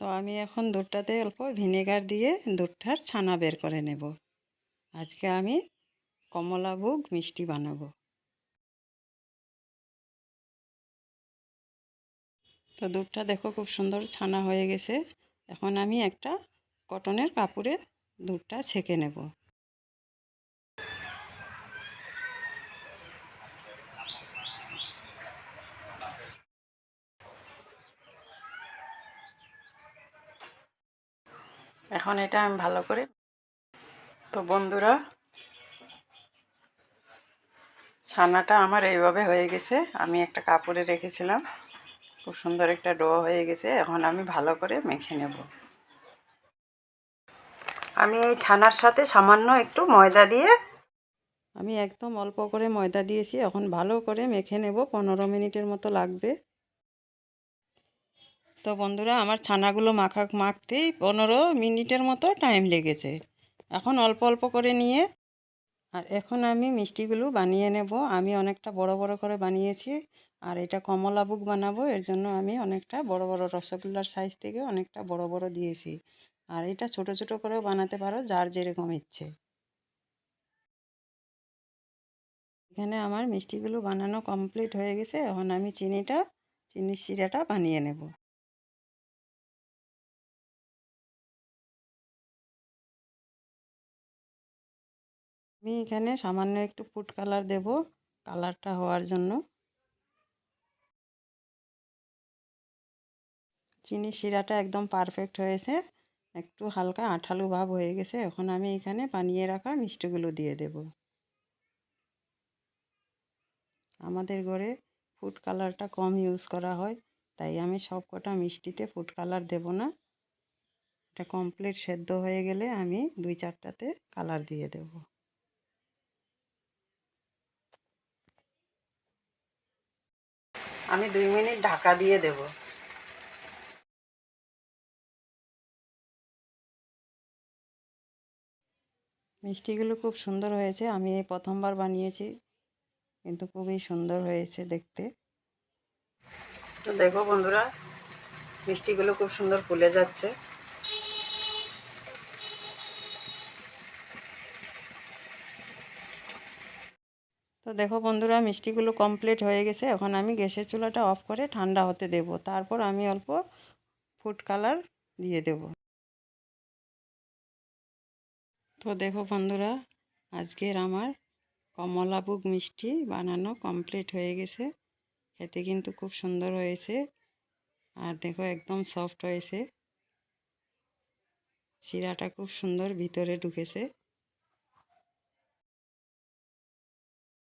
তো আমি এখন দুধটাতে অল্প ভিনেগার দিয়ে দুধটার ছানা বের করে নেব। আজকে আমি কমলাভোগ মিষ্টি বানাবো। তো দুধটা দেখো খুব সুন্দর ছানা হয়ে গেছে। এখন আমি একটা কটনের কাপড়ে দুধটা ছেঁকে নেব। এখন এটা আমি ভালো করে তো বন্ধুরা, ছানাটা আমার এইভাবে হয়ে গেছে। আমি একটা কাপড়ে রেখেছিলাম, খুব সুন্দর একটা ডো হয়ে গেছে। এখন আমি ভালো করে মেখে নেব। আমি এই ছানার সাথে সামান্য একটু ময়দা দিয়ে আমি একদম অল্প করে ময়দা দিয়েছি। এখন ভালো করে মেখে নেব, পনেরো মিনিটের মতো লাগবে। তো বন্ধুরা, আমার ছানাগুলো মাখা মাখতেই পনেরো মিনিটের মতো টাইম লেগেছে। এখন অল্প অল্প করে নিয়ে, আর এখন আমি মিষ্টিগুলো বানিয়ে নেব। আমি অনেকটা বড় বড় করে বানিয়েছি, আর এটা কমলাভোগ বানাবো, এর জন্য আমি অনেকটা বড় বড় রসগোল্লার সাইজ থেকে অনেকটা বড় বড় দিয়েছি। আর এটা ছোট ছোট করেও বানাতে পারো, যার যেরকম ইচ্ছে। এখানে আমার মিষ্টিগুলো বানানো কমপ্লিট হয়ে গেছে। এখন আমি চিনিটা, চিনির শিরাটা বানিয়ে নেব। আমি এখানে সামান্য একটু ফুড কালার দেব কালারটা হওয়ার জন্য। চিনি শিরাটা একদম পারফেক্ট হয়েছে। একটু হালকা আঠালো ভাব হয়ে গেছে। এখন আমি এখানে বানিয়ে রাখা মিষ্টিগুলো দিয়ে দেব। আমাদের ঘরে ফুড কালারটা কম ইউজ করা হয়, তাই আমি সব কটা মিষ্টিতে ফুড কালার দেব না। এটা কমপ্লিট সেদ্ধ হয়ে গেলে আমি দুই চারটাতে কালার দিয়ে দেব। আমি দুই মিনিট ঢাকা দিয়ে দেব। মিষ্টিগুলো খুব সুন্দর হয়েছে আমি এই প্রথমবার বানিয়েছি কিন্তু খুবই সুন্দর হয়েছে দেখতে। তো দেখো বন্ধুরা মিষ্টিগুলো খুব সুন্দর ফুলে যাচ্ছে। তো দেখো বন্ধুরা, মিষ্টিগুলো কমপ্লিট হয়ে গেছে। এখন আমি গ্যাসের চুলাটা অফ করে ঠান্ডা হতে দেব। তারপর আমি অল্প ফুড কালার দিয়ে দেব। তো দেখো বন্ধুরা, আজকের আমার কমলাভোগ মিষ্টি বানানো কমপ্লিট হয়ে গেছে। খেতে কিন্তু খুব সুন্দর হয়েছে আর দেখো একদম সফট হয়েছে। শিরাটা খুব সুন্দর ভিতরে ঢুকেছে।